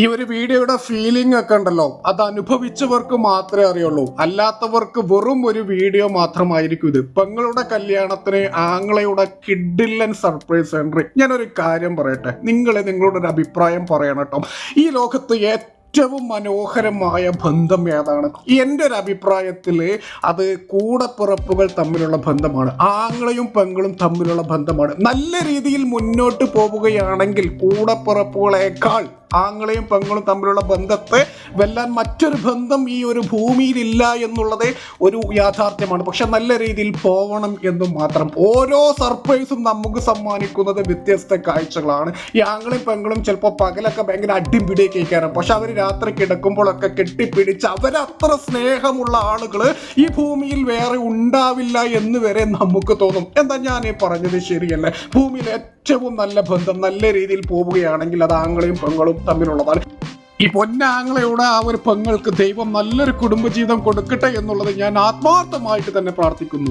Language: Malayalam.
ഈ ഒരു വീഡിയോയുടെ ഫീലിംഗ് ഒക്കെ ഉണ്ടല്ലോ. അത് അനുഭവിച്ചവർക്ക് മാത്രമേ അറിയുള്ളൂ. അല്ലാത്തവർക്ക് വെറും ഒരു വീഡിയോ മാത്രമായിരിക്കും ഇത്. പെങ്ങളുടെ കല്യാണത്തിന് ആങ്ങളയുടെ കിഡില്ലൻ സർപ്രൈസ് എൻട്രി ഞാനൊരു കാര്യം പറയട്ടെ. നിങ്ങളെ നിങ്ങളുടെ ഒരു അഭിപ്രായം പറയണം കേട്ടോ. ഈ ലോകത്ത് ഏറ്റവും മനോഹരമായ ബന്ധം ഏതാണ്? എന്റെ ഒരു അഭിപ്രായത്തിൽ അത് കൂടപ്പിറപ്പുകൾ തമ്മിലുള്ള ബന്ധമാണ്. ആങ്ങളെയും പെങ്ങളും തമ്മിലുള്ള ബന്ധമാണ്. നല്ല രീതിയിൽ മുന്നോട്ട് പോവുകയാണെങ്കിൽ കൂടപ്പിറപ്പുകളേക്കാൾ ആങ്ങളെയും പെങ്ങളും തമ്മിലുള്ള ബന്ധത്തെ വെല്ലാൻ മറ്റൊരു ബന്ധം ഈ ഒരു ഭൂമിയിലില്ല എന്നുള്ളത് ഒരു യാഥാർത്ഥ്യമാണ്. പക്ഷെ നല്ല രീതിയിൽ പോകണം എന്നും മാത്രം. ഓരോ സർപ്രൈസും നമുക്ക് സമ്മാനിക്കുന്നത് വ്യത്യസ്ത കാഴ്ചകളാണ്. ഈ ആങ്ങളെയും പെങ്ങളും ചിലപ്പോൾ പകലൊക്കെ ഭയങ്കര അടിപിടിയൊക്കെ കഴിക്കാറും പക്ഷെ അവർ രാത്രി കിടക്കുമ്പോഴൊക്കെ കെട്ടിപ്പിടിച്ച് അവരത്ര സ്നേഹമുള്ള ആളുകൾ ഈ ഭൂമിയിൽ വേറെ ഉണ്ടാവില്ല എന്ന് വരെ നമുക്ക് തോന്നും. എന്താ ഞാൻ ഈ പറഞ്ഞത് ശരിയല്ലേ? ഭൂമിയിൽ ഏറ്റവും നല്ല ബന്ധം നല്ല രീതിയിൽ പോവുകയാണെങ്കിൽ അത് ആങ്ങളെയും പെങ്ങളും തമ്മിലുള്ളതാണ്. ഈ പൊന്നാങ്ങളയുടെ ആ ഒരു പെങ്ങൾക്ക് ദൈവം നല്ലൊരു കുടുംബജീവിതം കൊടുക്കട്ടെ എന്നുള്ളത് ഞാൻ ആത്മാർത്ഥമായിട്ട് തന്നെ പ്രാർത്ഥിക്കുന്നു.